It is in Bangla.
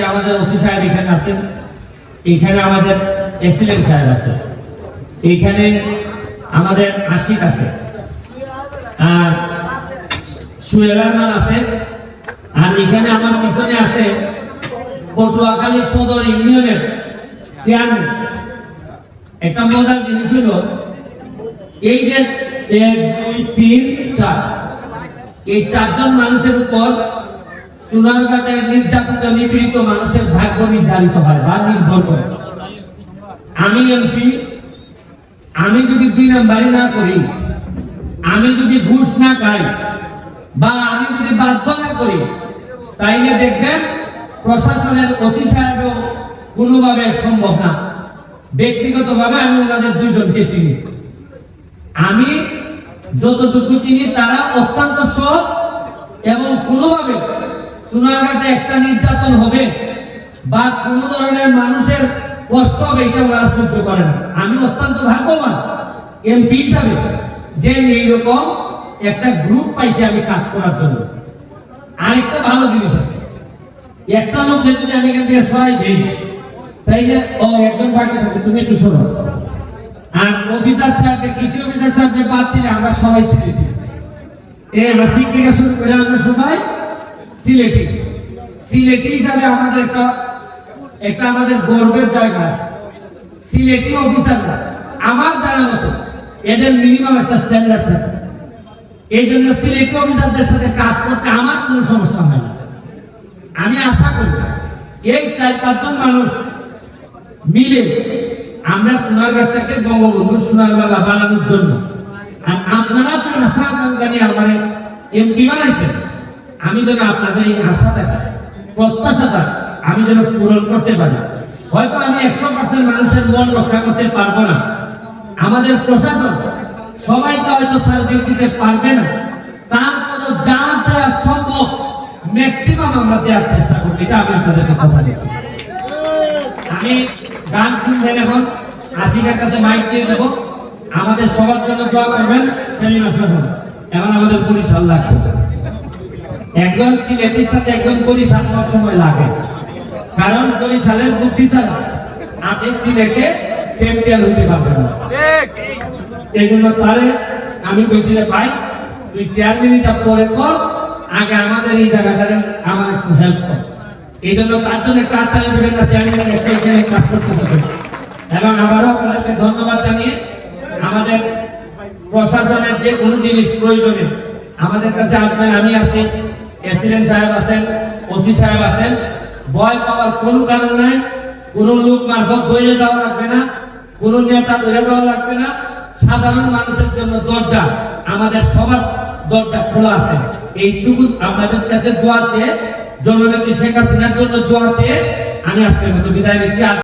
আজকে আমাদের ওসি সাহেব এখানে আছেন। এইখানে আমাদের এসিলেন্ট সাহেব আছে। এইখানে আমাদের আশিক আছে। আর সুয়েল রহমান আছে। আর এখানে আমার পিছনে আছে পটুয়াখালী সদর ইউনিয়নের চেয়ারম্যান। একটা মজার জিনিস হলো, এই যে এক, দুই, তিন, চার, এই চারজন মানুষের উপর সোনারঘাটের নির্যাতিত, নিপীড়িত মানুষের ভাগ্য নির্ধারিত হয়, বা নির্ভর করে। আমি এমপি, আমি যদি দুই নাম্বারি না করি, আমি যদি ঘুষ না খাই, বা আমি যদি বাধ্য না করি, তাইলে দেখবেন প্রশাসনের ওসি সাহেবও কোনোভাবে সম্ভব না। ব্যক্তিগতভাবে আমি ওনাদের দুজনকে চিনি। আমি যতটুকু চিনি, তারা অত্যন্ত সৎ এবং কোনোভাবে সোনারঘাটে একটা নির্যাতন হবে বা কোনো ধরনের মানুষের কষ্ট হবে, এটা ওরা সহ্য করে না। আমি অত্যন্ত ভাগ্যবান এমপি হিসাবে যে এইরকম একটা গ্রুপ পাইছি আমি কাজ করার জন্য। আরেকটা ভালো জিনিস আছে। একটা লোক যদি আমি এখান থেকে দিই, তাইলে ও একজন বাকি থাকে, তুমি একটু শোনো। আর অফিসার সাহেব কৃষি অফিসার সাহেব বাদ দিলে আমরা সবাই সিলেটি এই, আমরা শিক্ষিকা শুরু করে আমরা সবাই সিলেটি। সিলেটি হিসাবে আমাদের একটা একটা আমাদের গর্বের জায়গা আছে। সিলেটি অফিসাররা আমার জানা মতো এদের মিনিমাম একটা স্ট্যান্ডার্ড থাকে। এই জন্য সিলেটি অফিসারদের সাথে কাজ করতে আমার কোনো সমস্যা হয় না। আমি আশা করি এই চার পাঁচজন মানুষ মিলে আমরা সোনারঘাটটাকে বঙ্গবন্ধু সোনারবালা বানানোর জন্য। আর আপনারা যে আশা আকাঙ্ক্ষা নিয়ে আমার এমপি বানাইছেন আমি যেন আপনাদের এই আশাটাকে প্রত্যাশাটা আমি যেন পূরণ করতে পারি। হয়তো আমি একশো পার্সেন্ট মানুষের মন রক্ষা করতে পারব না। আমাদের প্রশাসন সবাইকে হয়তো সার্ভিস দিতে পারবে না। তারপরও যা দেওয়া সম্ভব ম্যাক্সিমাম আমরা দেওয়ার চেষ্টা করব। এটা আমি আপনাদেরকে কথা দিচ্ছি আমি গান শুনবেন এখন, আশিকার কাছে মাইক দিয়ে দেবো। আমাদের সবার জন্য দোয়া করবেন, সেলিম আসাদ এখন আমাদের বরিশাল লাগবে একজন সিলেটের সাথে একজন বরিশাল সবসময় লাগে। কারণ বরিশালের বুদ্ধি ছাড়া আপনি সিলেটে চ্যাম্পিয়ন হইতে পারবেন না। এই জন্য তারে আমি কইছিলে ভাই তুই চেয়ারম্যানটা পরে কর আগে আমাদের এই জায়গাটারে আমার একটু হেল্প কর। এই জন্য তার জন্য একটা হাততালি দেবেন না চেয়ারম্যান একটা এখানে কাজ করতেছে এবং আবারও আপনাদেরকে ধন্যবাদ জানিয়ে আমাদের প্রশাসনের যে কোনো জিনিস প্রয়োজনে আমাদের কাছে আসবেন আমি আছি। এসিডেন্ট সাহেব আছেন, ওসি সাহেব আছেন, ভয় পাওয়ার কোনো কারণ নাই, কোনো লোক মারফত দৌড়ে যাওয়া লাগবে না, কোনো নেতা দৌড়ে যাওয়া লাগবে না। সাধারণ মানুষের জন্য দরজা, আমাদের সবার দরজা খোলা আছে। এইটুকু আপনাদের কাছে দোয়া চেয়ে, জননেত্রী শেখ হাসিনার জন্য দোয়া চেয়ে, আমি আজকের মতো বিদায় নিচ্ছি।